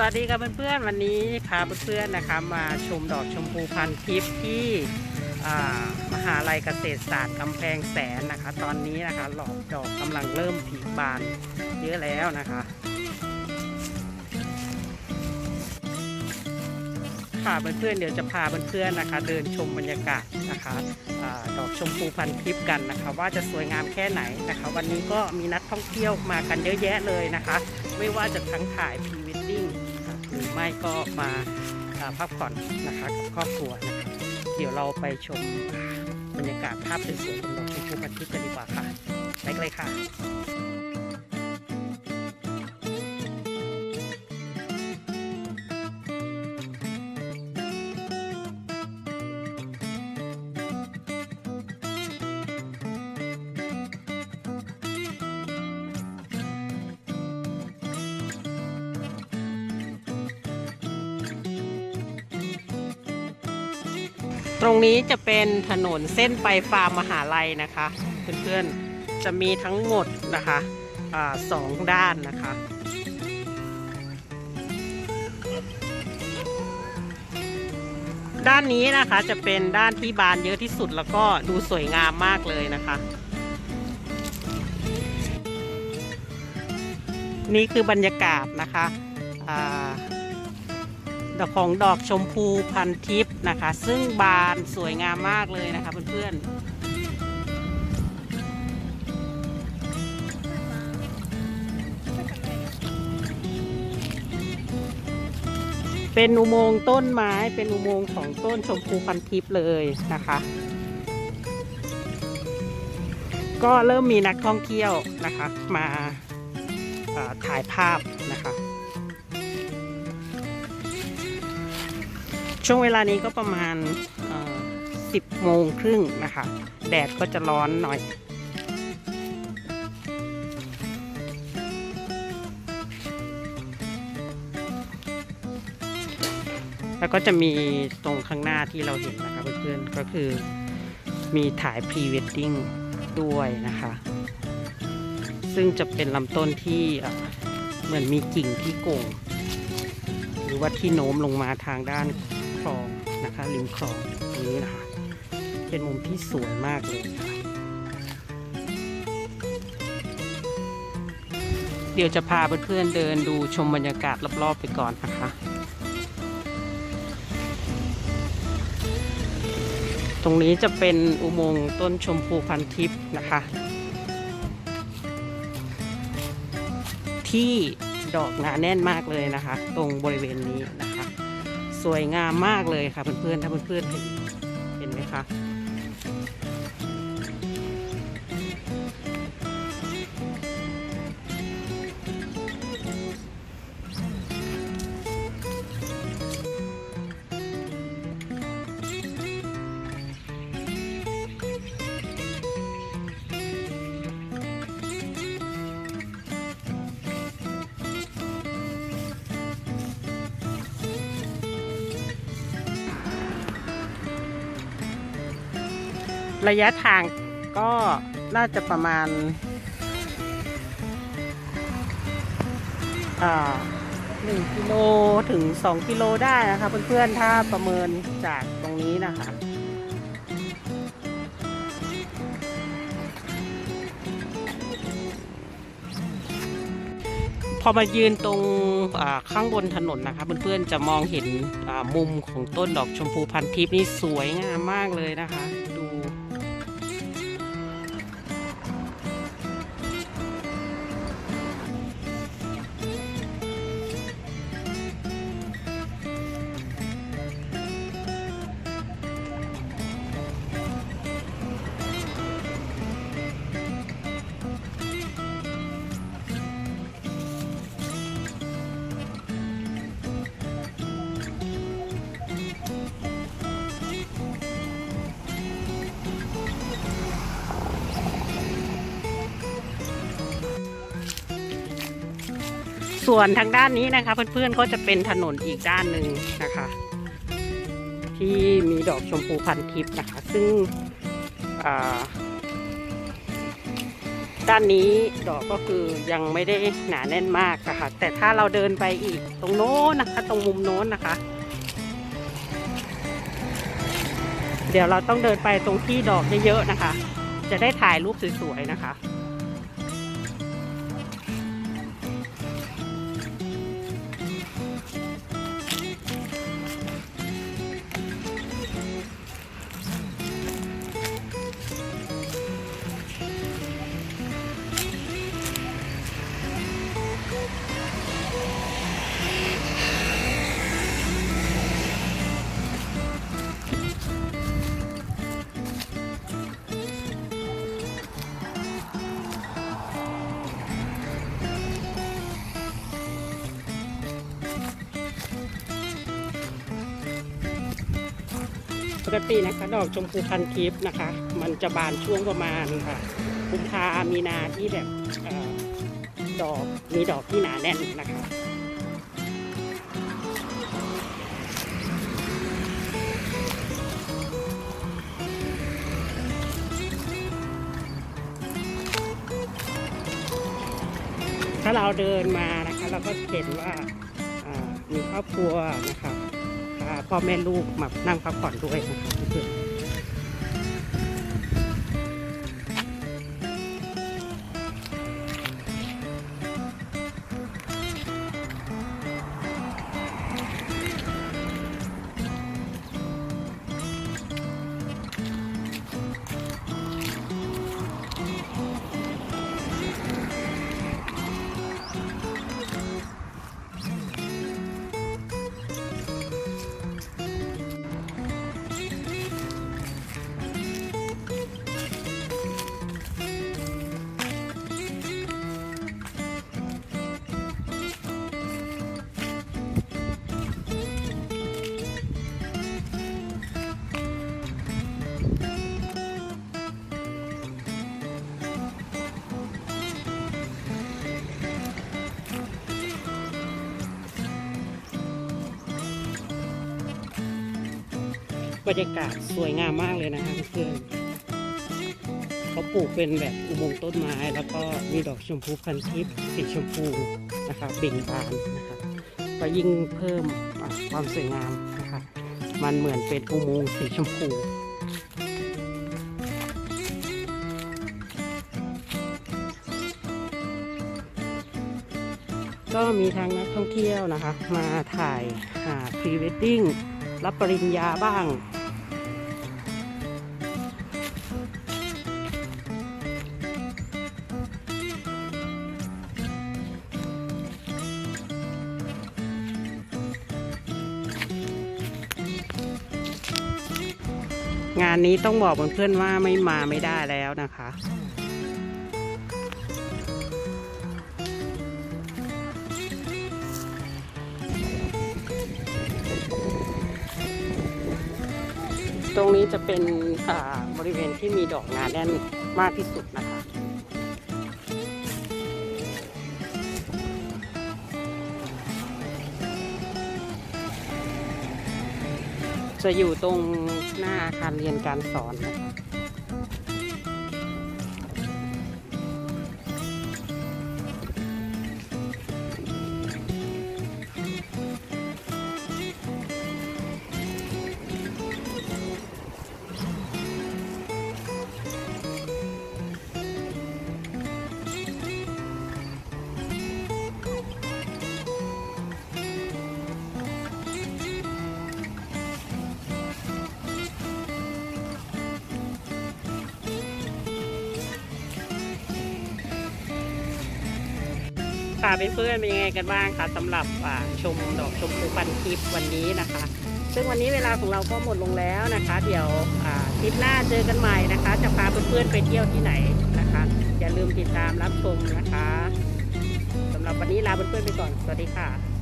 สวัสดีค่ะเพื่อนๆวันนี้พาเพื่อนๆนะคะมาชมดอกชมพูพันทิพย์ที่มหาลัยเกษตรศาสตร์กำแพงแสนนะคะ ตอนนี้นะคะหลอกดอกกำลังเริ่มผลิบานเยอะแล้วนะคะ ค่ะเพื่อนๆเดี๋ยวจะพาเพื่อนๆนะคะ เดินชมบรรยากาศนะคะอดอกชมพูพันทิพย์กันนะคะ ว่าจะสวยงามแค่ไหนนะคะ วันนี้ก็มีนักท่องเที่ยวมากันเยอะแยะเลยนะคะ ไม่ว่าจะทั้งถ่ายพ ไม่ก็มาพักผ่อนนะคะกับครอบครัวนะคะเดี๋ยวเราไปชมบรรยากาศภาพสวยๆของดอกชมพูพันทิพย์กันดีกว่าค่ะไปเลยค่ะ ตรงนี้จะเป็นถนนเส้นไปฟาร์มมหาลัยนะคะเพื่อนๆจะมีทั้งหมดนะคะอสองด้านนะคะด้านนี้นะคะจะเป็นด้านที่บานเยอะที่สุดแล้วก็ดูสวยงามมากเลยนะคะ นี่คือบรรยากาศนะคะอ่า ดอกของดอกชมพูพันทิพย์นะคะ ซึ่งบานสวยงามมากเลยนะคะเพื่อนๆเป็นอุโมงค์ต้นไม้เป็นอุโมงค์ของต้นชมพูพันทิพย์เลยนะคะ ก็เริ่มมีนักท่องเที่ยวนะคะ มาถ่ายภาพ ช่วงเวลานี้ก็ประมาณเอ่อ10โมงครึ่งนะคะ แดดก็จะร้อนหน่อยแล้วก็จะมีตรงข้างหน้าที่เราเห็นนะคะเพื่อนๆก็คือมีถ่ายพรีเวดดิ้งด้วยนะคะ ซึ่งจะเป็นลำต้นที่เอ่อเหมือนมีกิ่งที่โก่ง หรือว่าที่โน้มลงมาทางด้าน คลองนะคะริมคลองตรงนี้นะคะเป็นมุมที่สวยมากเลยค่ะเดี๋ยวจะพาเพื่อนๆเดินดูชมบรรยากาศรอบๆไปก่อนนะคะ ตรงนี้จะเป็นอุโมงค์ต้นชมพูพันทิพย์นะคะ ที่ดอกหนาแน่นมากเลยนะคะ ตรงบริเวณนี้นะคะ สวยงามมากเลยค่ะเพื่อนๆถ้าเพื่อนๆเห็นเห็นไหมคะ ระยะทางก็น่าจะประมาณหนึ่งกิโลถึงสองกิโลได้นะคะเพื่อนๆ ถ้าประเมินจากตรงนี้นะคะ พอมายืนตรงข้างบนถนนนะคะเพื่อนๆ จะมองเห็นมุมของต้นดอกชมพูพันทิพย์นี่สวยงามมากเลยนะคะ ส่วนทางด้านนี้นะคะ เพื่อนๆก็จะเป็นถนนอีกด้านหนึ่งนะคะ ที่มีดอกชมพูพันทิพย์นะคะ ซึ่งด้านนี้ดอกก็คือยังไม่ได้หนาแน่นมากนะคะ แต่ถ้าเราเดินไปอีกตรงโน้นนะคะ ตรงมุมโน้นนะคะ เดี๋ยวเราต้องเดินไปตรงที่ดอกเยอะๆนะคะ จะได้ถ่ายรูปสวยๆนะคะ ปกตินะคะ ดอกชมพูพันทิพย์นะคะ มันจะบานช่วงประมาณค่ะกุมภามีนาที่แบบอดอกมีดอกที่หนาแน่นนะคะถ้าเราเดินมานะคะ เราก็เห็นว่ามีครอบครัวนะคะ พ่อแม่ลูกมานั่งพักผ่อนด้วยนะคะ บรรยากาศสวยงามมากเลยนะคะเพื่อนเขาปลูกเป็นแบบอุโมงค์ต้นไม้แล้วก็มีดอกชมพูพันทิพย์สีชมพูนะคะเบ่งบานนะคะก็ยิ่งเพิ่มความสวยงามนะคะมันเหมือนเป็นอุโมงค์สีชมพูก็มีทางนักท่องเที่ยวนะคะ มาถ่ายพรีเวดดิ้งรับปริญญาบ้าง งานนี้ต้องบอกเพื่อนๆว่าไม่มาไม่ได้แล้วนะคะ ตรงนี้จะเป็นบริเวณที่มีดอกงาแน่นมากที่สุดนะคะ จะอยู่ตรงหน้าอาคารเรียนการสอนนะคะ ค่ะเพื่อนๆเป็นยังไงกันบ้างคะสำหรับชมดอกชมพูปันทิพย์วันนี้นะคะ ซึ่งวันนี้เวลาของเราก็หมดลงแล้วนะคะ เดี๋ยวคลิปหน้าเจอกันใหม่นะคะ จะพาเพื่อนๆไปเที่ยวที่ไหนนะคะ อย่าลืมติดตามรับชมนะคะสำหรับวันนี้ลาเพื่อนๆไปก่อนสวัสดีค่ะ